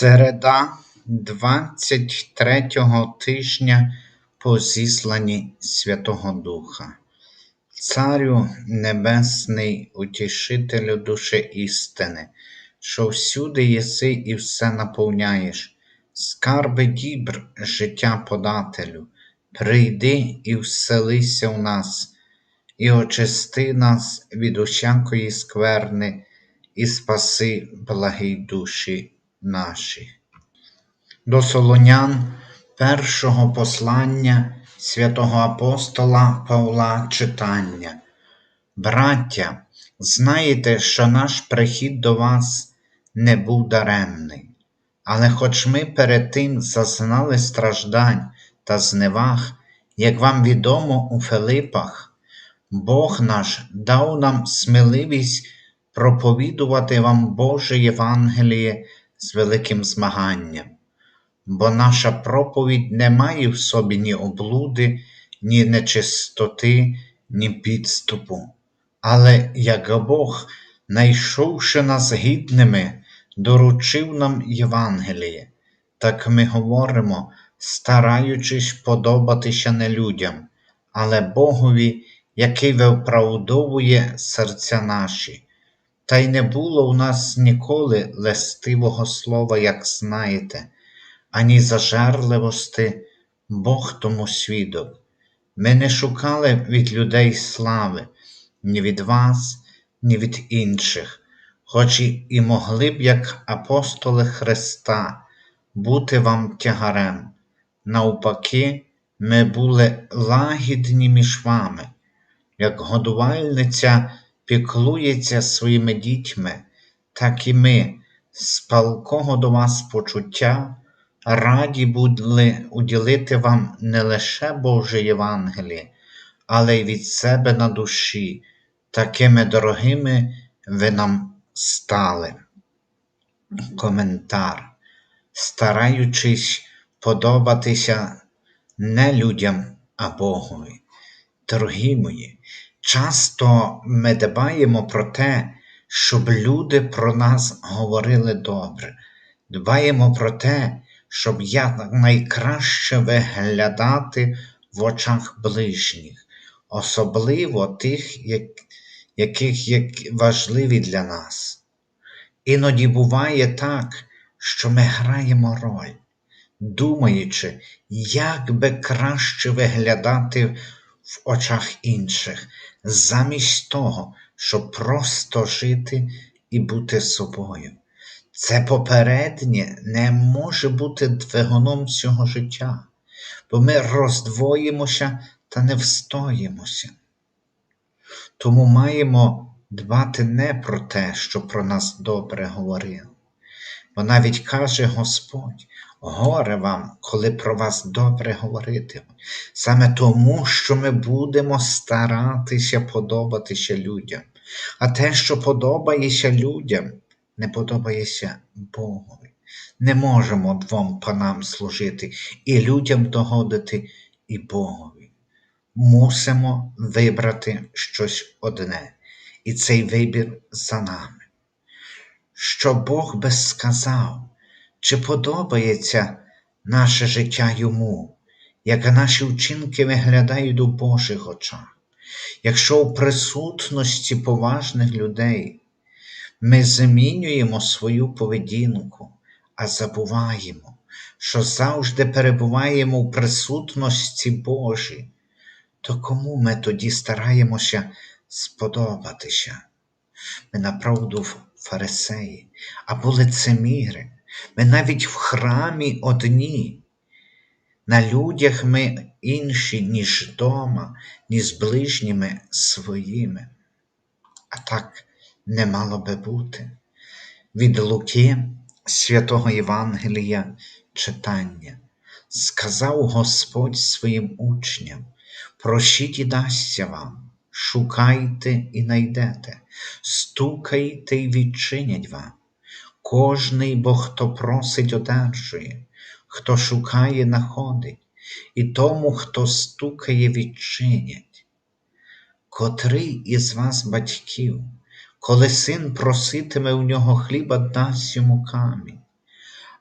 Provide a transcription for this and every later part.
Середа двадцять третього тижня по зісланні Святого Духа. Царю Небесний, утішителю душі істини, що всюди єси і все наповняєш, скарби дібр життя подателю, прийди і вселися в нас, і очисти нас від усякої скверни, і спаси благі душі наші. До Солонян першого послання святого апостола Павла читання. Браття, знаєте, що наш прихід до вас не був даремний, але хоч ми перед тим зазнали страждань та зневаг, як вам відомо у Филипах, Бог наш дав нам сміливість проповідувати вам Боже Євангеліє з великим змаганням, бо наша проповідь не має в собі ні облуди, ні нечистоти, ні підступу. Але як Бог, найшовши нас гідними, доручив нам Євангеліє, так ми говоримо, стараючись подобатися не людям, але Богові, який виправдовує серця наші. Та й не було в нас ніколи лестивого слова, як знаєте, ані зажерливости, Бог тому свідок. Ми не шукали від людей слави, ні від вас, ні від інших, хоч і могли б, як апостоли Христа, бути вам тягарем. Навпаки, ми були лагідні між вами, як годувальниця піклується своїми дітьми, так і ми, з палкого до вас почуття, раді були уділити вам не лише Боже Євангеліє, але й від себе на душі, такими дорогими ви нам стали. Коментар. Стараючись подобатися не людям, а Богові. Дорогі мої, Часто ми дбаємо про те, щоб люди про нас говорили добре, дбаємо про те, щоб якнайкраще виглядати в очах ближніх, особливо тих, яких як важливі для нас. Іноді буває так, що ми граємо роль, думаючи, як би краще виглядати в очах інших, замість того, щоб просто жити і бути собою. Це попереднє не може бути двигуном всього життя, бо ми роздвоїмося та не встоїмося. Тому маємо дбати не про те, що про нас добре говорили, бо навіть каже Господь, Горе вам, коли про вас добре говоритимуть, саме тому, що ми будемо старатися подобатися людям, а те, що подобається людям, не подобається Богові. Не можемо двом панам служити і людям догодити, і Богові. Мусимо вибрати щось одне, і цей вибір за нами. Що Бог би сказав, чи подобається наше життя йому, як наші вчинки виглядають у Божих очах, якщо у присутності поважних людей ми змінюємо свою поведінку, а забуваємо, що завжди перебуваємо у присутності Божій, то кому ми тоді стараємося сподобатися? Ми направду фарисеї або лицеміри, ми навіть в храмі одні, на людях ми інші, ніж дома, ні з ближніми своїми. А так не мало би бути. Від Луки святого Євангелія читання, сказав Господь своїм учням, прощіть і дасться вам, шукайте і найдете, стукайте і відчинять вам. Кожний бо хто просить, одержує, хто шукає, находить, і тому, хто стукає, відчинять. Котрий із вас, батьків, коли син проситиме у нього хліба, дасть йому камінь,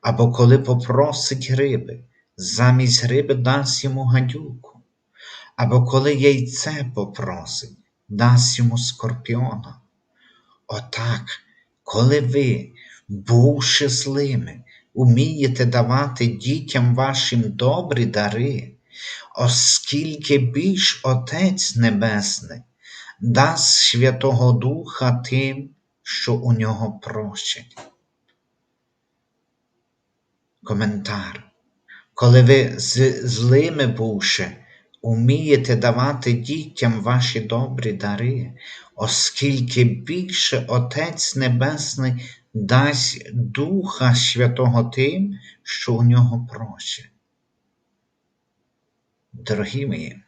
або коли попросить риби, замість риби дасть йому гадюку, або коли яйце попросить, дасть йому скорпіона. Отак, коли ви, бувши злими, умієте давати дітям вашим добрі дари, оскільки більш Отець Небесний дасть Святого Духа тим, що у нього просять. Коментар. Коли ви злими бувши, умієте давати дітям ваші добрі дари, оскільки більше Отець Небесний дасть Духа Святого тим, що у нього просять. Дорогі мої,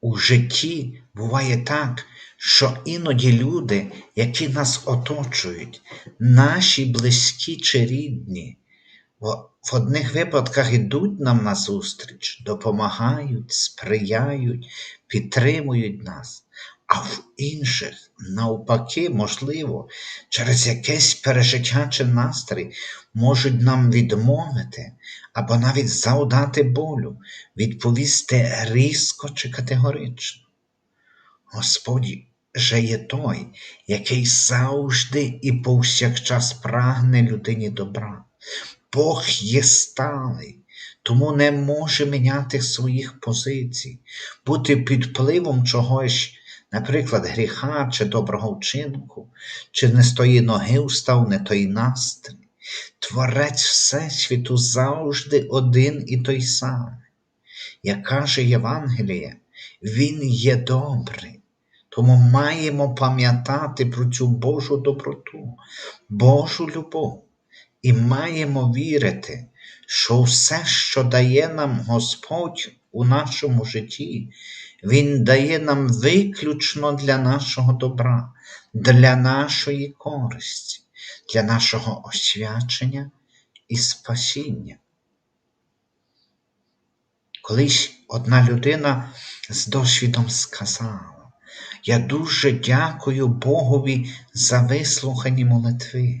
у житті буває так, що іноді люди, які нас оточують, наші близькі чи рідні, в одних випадках йдуть нам назустріч, допомагають, сприяють, підтримують нас, а в інших, навпаки, можливо, через якесь пережиття чи настрій можуть нам відмовити або навіть завдати болю, відповісти різко чи категорично. Господь же є той, який завжди і повсякчас прагне людині добра. Бог є сталий, тому не може міняти своїх позицій, бути під впливом чогось, наприклад, гріха чи доброго вчинку, чи не з тої ноги встав, не той настрій. Творець Всесвіту завжди один і той самий. Як каже Євангеліє, Він є добрий. Тому маємо пам'ятати про цю Божу доброту, Божу любов і маємо вірити, що все, що дає нам Господь у нашому житті, Він дає нам виключно для нашого добра, для нашої користі, для нашого освячення і спасіння. Колись одна людина з досвідом сказала, я дуже дякую Богові за вислухані молитви,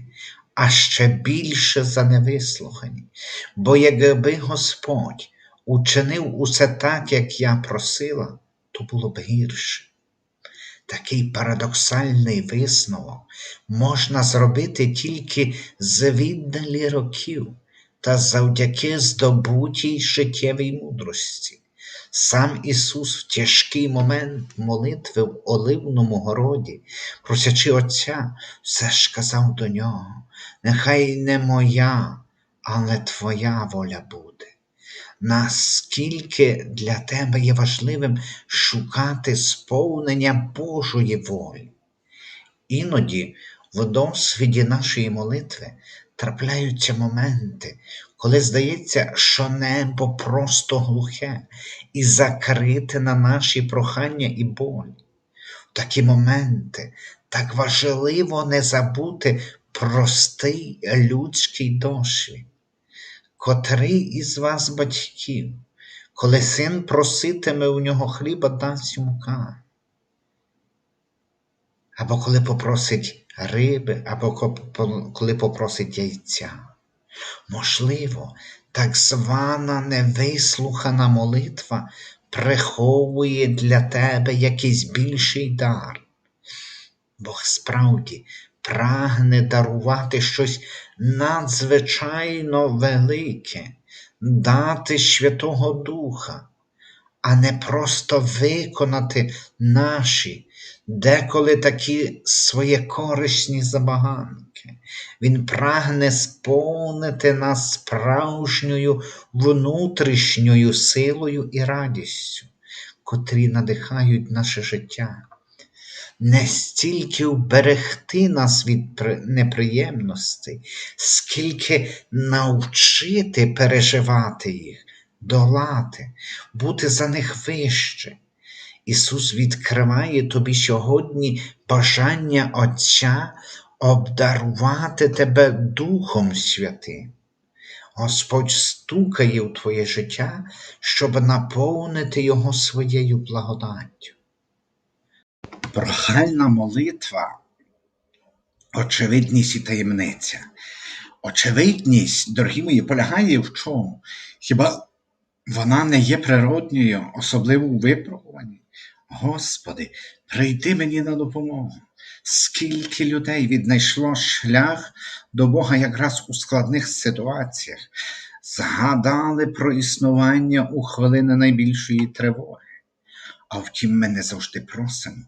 а ще більше за невислухані. Бо якби Господь учинив усе так, як я просила, то було б гірше. Такий парадоксальний висновок можна зробити тільки з віддалі років та завдяки здобутій життєвій мудрості. Сам Ісус в тяжкий момент молитви в Оливному городі, просячи Отця, все ж казав до нього, нехай не моя, але Твоя воля буде. Наскільки для тебе є важливим шукати сповнення Божої волі? Іноді в досвіді нашої молитви трапляються моменти, коли здається, що небо просто глухе і закрите на наші прохання і болі. В такі моменти так важливо не забути простий людський досвід. Котрий із вас батьків, коли син проситиме у нього хліба, дасть йому камінь? Або коли попросить риби, або коли попросить яйця. Можливо, так звана невислухана молитва приховує для тебе якийсь більший дар. Бог справді прагне дарувати щось надзвичайно велике, дати Святого Духа, а не просто виконати наші деколи такі своє корисні забаганки. Він прагне сповнити нас справжньою внутрішньою силою і радістю, котрі надихають наше життя. Не стільки вберегти нас від неприємностей, скільки навчити переживати їх, долати, бути за них вище. Ісус відкриває тобі сьогодні бажання Отця обдарувати тебе Духом Святим. Господь стукає в твоє життя, щоб наповнити його своєю благодаттю. Прохальна молитва, очевидність і таємниця. Очевидність, дорогі мої, полягає в чому? Хіба вона не є природньою, особливо у випробуванні? Господи, прийди мені на допомогу. Скільки людей віднайшло шлях до Бога якраз у складних ситуаціях, згадали про існування у хвилини найбільшої тривоги. А втім, ми не завжди просимо,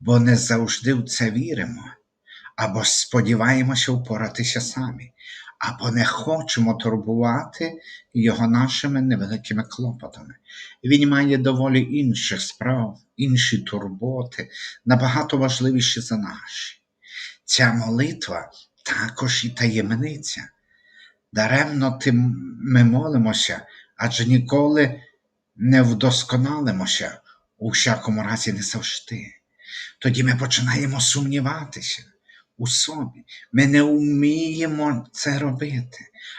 бо не завжди в це віримо, або сподіваємося впоратися самі, або не хочемо турбувати його нашими невеликими клопотами. Він має доволі інших справ, інші турботи, набагато важливіші за наші. Ця молитва також і таємниця. Даремно тим ми молимося, адже ніколи не вдосконалимося, у всякому разі не завжди. Тоді ми починаємо сумніватися у собі. Ми не вміємо це робити.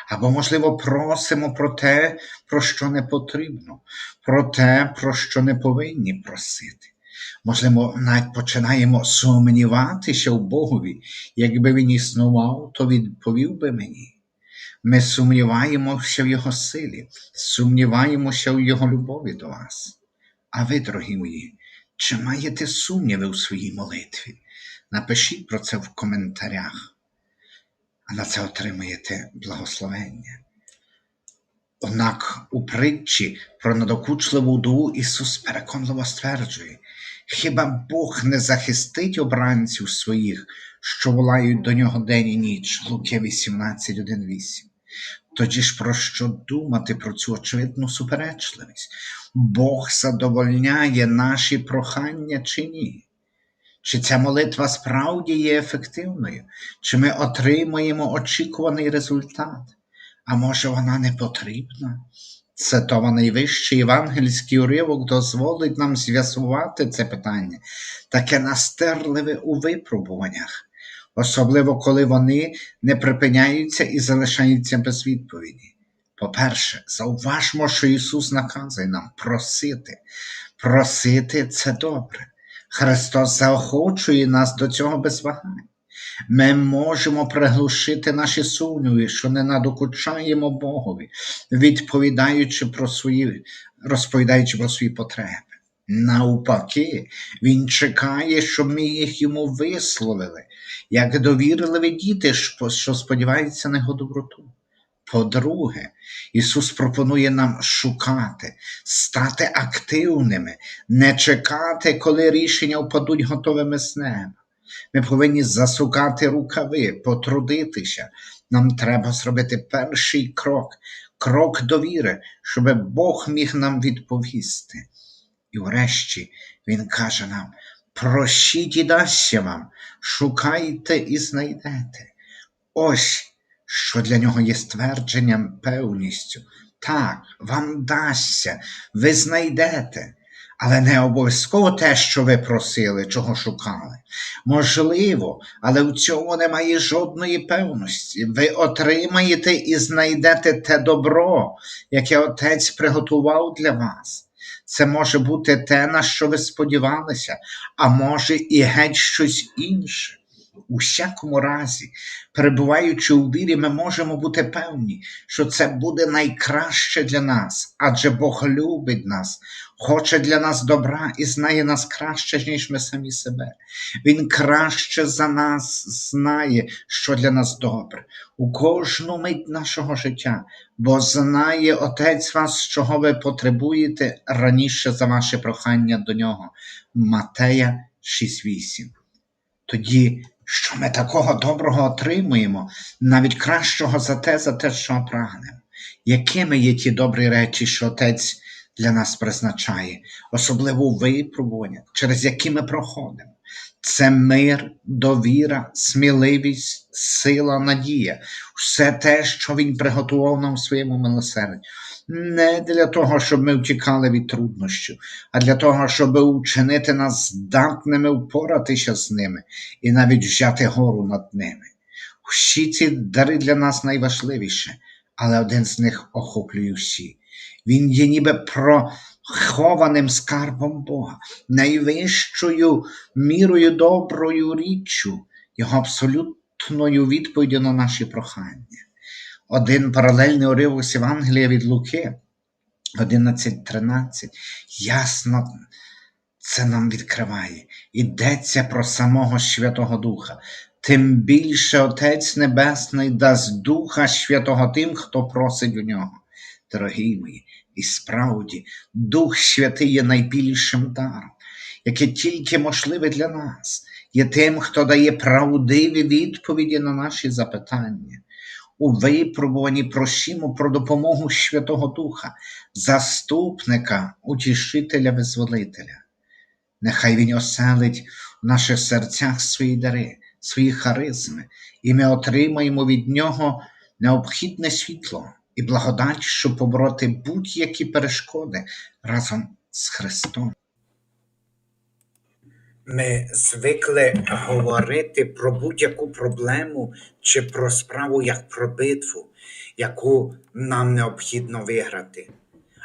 Або, можливо, просимо про те, про що не потрібно, про те, про що не повинні просити. Можливо, навіть починаємо сумніватися в Богові, якби він існував, то відповів би мені. Ми сумніваємося в Його силі, сумніваємося в Його любові до вас. А ви, дорогі мої, чи маєте сумніви у своїй молитві? Напишіть про це в коментарях, а на це отримаєте благословення. Однак у притчі про надокучливу вдову Ісус переконливо стверджує, хіба Бог не захистить обранців своїх, що волають до нього день і ніч, Луки 18.1.8. Тоді ж про що думати про цю очевидну суперечливість? Бог задовольняє наші прохання чи ні? Чи ця молитва справді є ефективною? Чи ми отримаємо очікуваний результат? А може вона не потрібна? Цитова найвищий євангельський уривок дозволить нам з'ясувати це питання, таке настирливе у випробуваннях, особливо коли вони не припиняються і залишаються без відповіді. По-перше, зауважмо, що Ісус наказує нам просити. Просити це добре. Христос заохочує нас до цього без вагань. Ми можемо приглушити наші сумніви, що не надокучаємо Богові, відповідаючи про свої, розповідаючи про свої потреби. Навпаки, Він чекає, щоб ми їх йому висловили, як довірливі діти, що сподіваються на його доброту. По-друге, Ісус пропонує нам шукати, стати активними, не чекати, коли рішення впадуть готовими з неба. Ми повинні засукати рукави, потрудитися. Нам треба зробити перший крок, крок довіри, щоб Бог міг нам відповісти. І врешті Він каже нам: прощіть і дасться вам, шукайте і знайдете. Ось що для нього є ствердженням певністю. Так, вам дасться, ви знайдете, але не обов'язково те, що ви просили, чого шукали. Можливо, але в цьому немає жодної певності. Ви отримаєте і знайдете те добро, яке Отець приготував для вас. Це може бути те, на що ви сподівалися, а може і геть щось інше. У всякому разі, перебуваючи у вірі, ми можемо бути певні, що це буде найкраще для нас, адже Бог любить нас, хоче для нас добра і знає нас краще, ніж ми самі себе. Він краще за нас знає, що для нас добре, у кожну мить нашого життя, бо знає Отець вас, чого ви потребуєте раніше за ваше прохання до нього. Матея 6.8. Тоді що ми такого доброго отримуємо, навіть кращого за те, за те, що прагнемо. Якими є ті добрі речі, що Отець для нас призначає, особливо у випробуваннях, через які ми проходимо? Це мир, довіра, сміливість, сила, надія, все те, що Він приготував нам в своєму милосерді. Не для того, щоб ми втікали від труднощів, а для того, щоб учинити нас здатними впоратися з ними і навіть взяти гору над ними. Всі ці дари для нас найважливіші, але один з них охоплює всі. Він є ніби прохованим скарбом Бога, найвищою мірою доброю річчю, Його абсолютною відповіддю на наші прохання. один паралельний уривок з Євангелія від Луки 11.13 ясно це нам відкриває. Йдеться про самого Святого Духа. Тим більше Отець Небесний дасть Духа Святого тим, хто просить у нього. Дорогі мої, і справді Дух Святий є найбільшим даром, яке тільки можливе для нас, є тим, хто дає правдиві відповіді на наші запитання. У випробуванні просімо про допомогу Святого Духа, заступника, утішителя, визволителя. Нехай Він оселить в наших серцях свої дари, свої харизми, і ми отримаємо від Нього необхідне світло і благодать, щоб побороти будь-які перешкоди разом з Христом. Ми звикли говорити про будь-яку проблему чи про справу як про битву, яку нам необхідно виграти.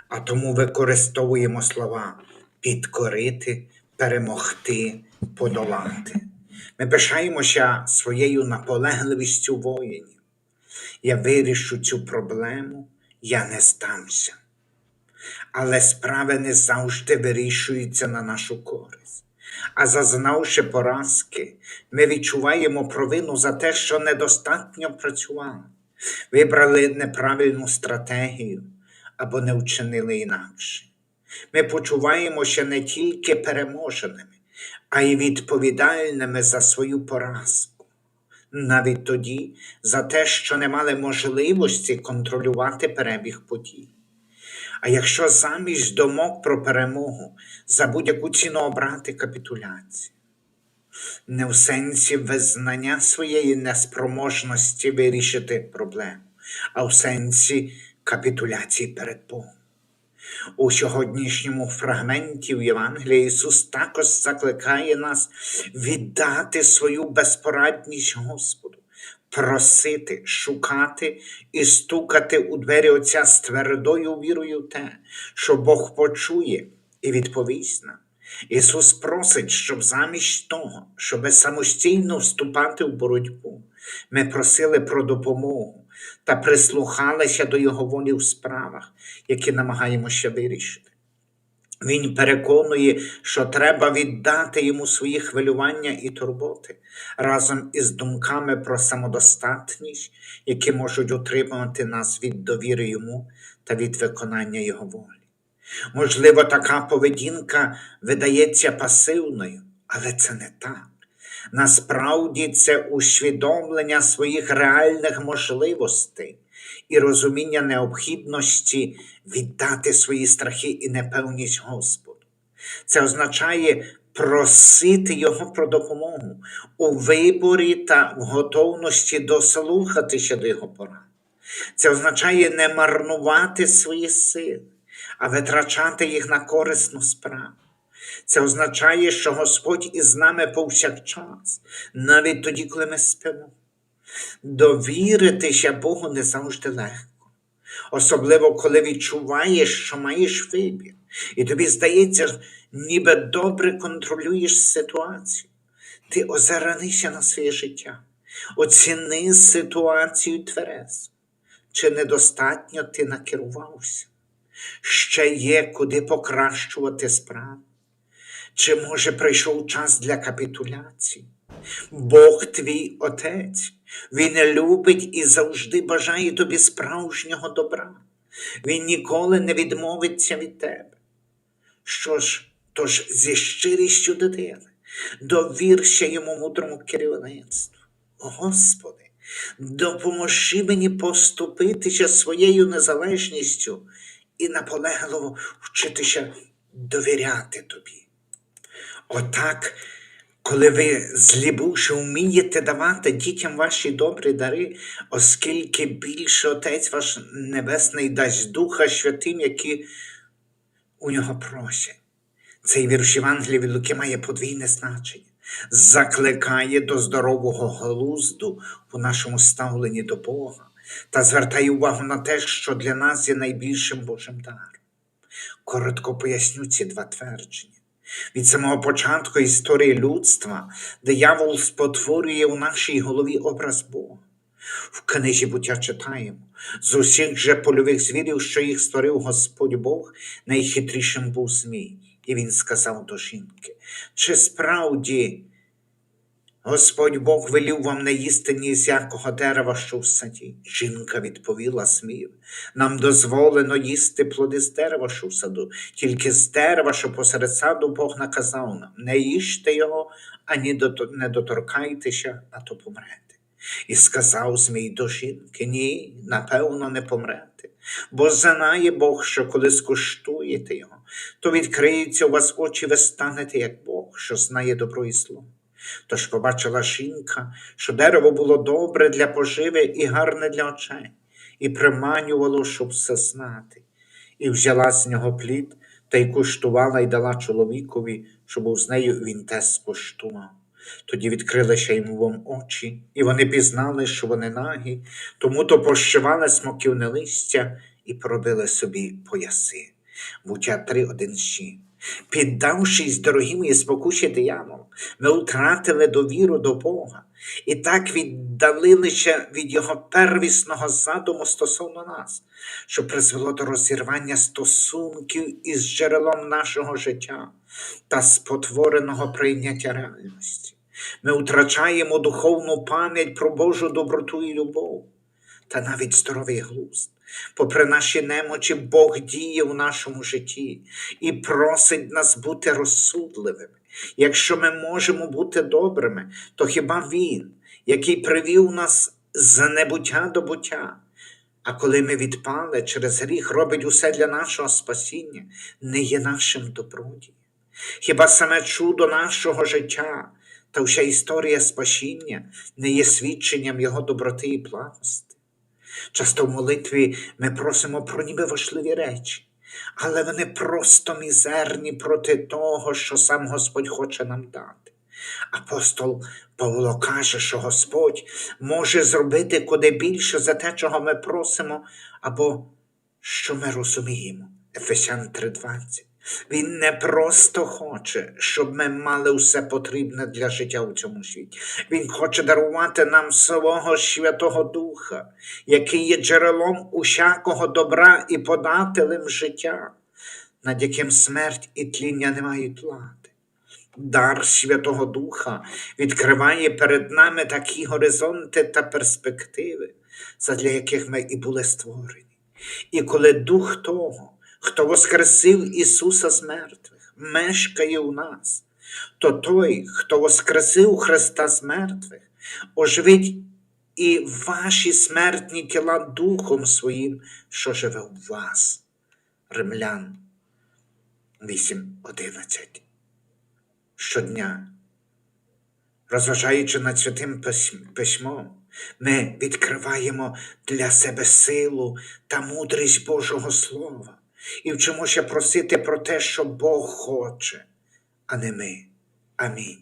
А тому використовуємо слова підкорити, перемогти, подолати. Ми пишаємося своєю наполегливістю воїнів. Я вирішу цю проблему, я не здамся. Але справи не завжди вирішуються на нашу користь. А зазнавши поразки, ми відчуваємо провину за те, що недостатньо працювали, вибрали неправильну стратегію або не вчинили інакше. Ми почуваємося не тільки переможеними, а й відповідальними за свою поразку. Навіть тоді за те, що не мали можливості контролювати перебіг подій. А якщо замість думок про перемогу за будь-яку ціну обрати капітуляцію, не в сенсі визнання своєї неспроможності вирішити проблему, а в сенсі капітуляції перед Богом. У сьогоднішньому фрагменті в Євангелії Ісус також закликає нас віддати свою безпорадність Господу, просити, шукати і стукати у двері Отця з твердою вірою в те, що Бог почує і відповість нам. Ісус просить, щоб замість того, щоб самостійно вступати в боротьбу, ми просили про допомогу та прислухалися до Його волі в справах, які намагаємося вирішити. Він переконує, що треба віддати йому свої хвилювання і турботи разом із думками про самодостатність, які можуть утримувати нас від довіри йому та від виконання його волі. Можливо, така поведінка видається пасивною, але це не так. Насправді це усвідомлення своїх реальних можливостей і розуміння необхідності віддати свої страхи і непевність Господу. Це означає просити Його про допомогу у виборі та в готовності дослухатися до Його порад. Це означає не марнувати свої сили, а витрачати їх на корисну справу. Це означає, що Господь із нами повсякчас, навіть тоді, коли ми спимо. Довіритися Богу не завжди легко, особливо коли відчуваєш, що маєш вибір, і тобі здається, ніби добре контролюєш ситуацію. Ти озиранися на своє життя, оціни ситуацію тверезо. Чи недостатньо ти накерувався? Ще є куди покращувати справи? Чи може прийшов час для капітуляції? Бог твій Отець, Він любить і завжди бажає тобі справжнього добра. Він ніколи не відмовиться від тебе. Що ж, тож зі щирістю дитини, довірся йому мудрому керівництву. Господи, допоможи мені поступитися своєю незалежністю і наполегливо вчитися довіряти тобі. Отак, коли ви злібувши вмієте давати дітям ваші добрі дари, оскільки більше Отець ваш Небесний дасть Духа Святим, які у нього просять. Цей вірш Євангелія від Луки має подвійне значення, закликає до здорового глузду у нашому ставленні до Бога та звертає увагу на те, що для нас є найбільшим Божим даром. Коротко поясню ці два твердження. Від самого початку історії людства диявол спотворює у нашій голові образ Бога. В книзі буття читаємо з усіх же польових звірів, що їх створив Господь Бог, найхитрішим був Змій. І він сказав до жінки: чи справді Господь Бог велів вам не їсти ні з якого дерева, що в саді? Жінка відповіла Змію, нам дозволено їсти плоди з дерева, що в саду, тільки з дерева, що посеред саду Бог наказав нам, не їжте його, ані не доторкайтеся, а то помрете. І сказав Змій до жінки: Ні, напевно, не помрете, бо знає Бог, що коли скуштуєте його, то відкриються у вас очі, ви станете як Бог, що знає добро і зло. Тож побачила жінка, що дерево було добре для поживи і гарне для очей, і приманювало, щоб все знати. І взяла з нього плід та й куштувала й дала чоловікові, що був з нею, він теж скуштував. Тоді відкрилися йому вом очі, і вони пізнали, що вони нагі, тому то пощивали смоківне листя і пробили собі пояси. Буття 3, 1, 6. Піддавшись дорогі мої спокуші дияволу, ми втратили довіру до Бога і так віддалилися від Його первісного задуму стосовно нас, що призвело до розірвання стосунків із джерелом нашого життя та спотвореного прийняття реальності. Ми втрачаємо духовну пам'ять про Божу доброту і любов та навіть здоровий глузд. Попри наші немочі, Бог діє в нашому житті і просить нас бути розсудливими. Якщо ми можемо бути добрими, то хіба Він, який привів нас з небуття до буття, а коли ми відпали через гріх, робить усе для нашого спасіння, не є нашим добродієм. Хіба саме чудо нашого життя та вся історія спасіння не є свідченням Його доброти і благости? Часто в молитві ми просимо про ніби важливі речі, але вони просто мізерні проти того, що сам Господь хоче нам дати. Апостол Павло каже, що Господь може зробити куди більше за те, чого ми просимо, або що ми розуміємо. Ефесян 3:20. Він не просто хоче, щоб ми мали все потрібне для життя у цьому світі. Він хоче дарувати нам свого Святого Духа, який є джерелом усякого добра і подателем життя, над яким смерть і тління не мають влади. Дар Святого Духа відкриває перед нами такі горизонти та перспективи, задля яких ми і були створені. І коли Дух того, хто воскресив Ісуса з мертвих, мешкає у нас, то той, хто воскресив Христа з мертвих, оживить і ваші смертні тіла Духом Своїм, що живе в вас. Римлян 8.11 Щодня, розважаючи над святим письмом, ми відкриваємо для себе силу та мудрість Божого Слова і вчимося просити про те, що Бог хоче, а не ми. Амінь.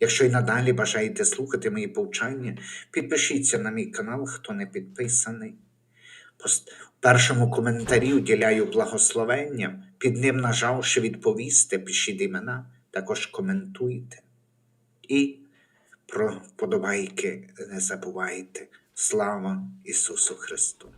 Якщо й надалі бажаєте слухати мої повчання, підпишіться на мій канал, хто не підписаний. В першому коментарі уділяю благословення, під ним нажавши відповісти, пишіть імена, також коментуйте. І про подобайки не забувайте. Слава Ісусу Христу!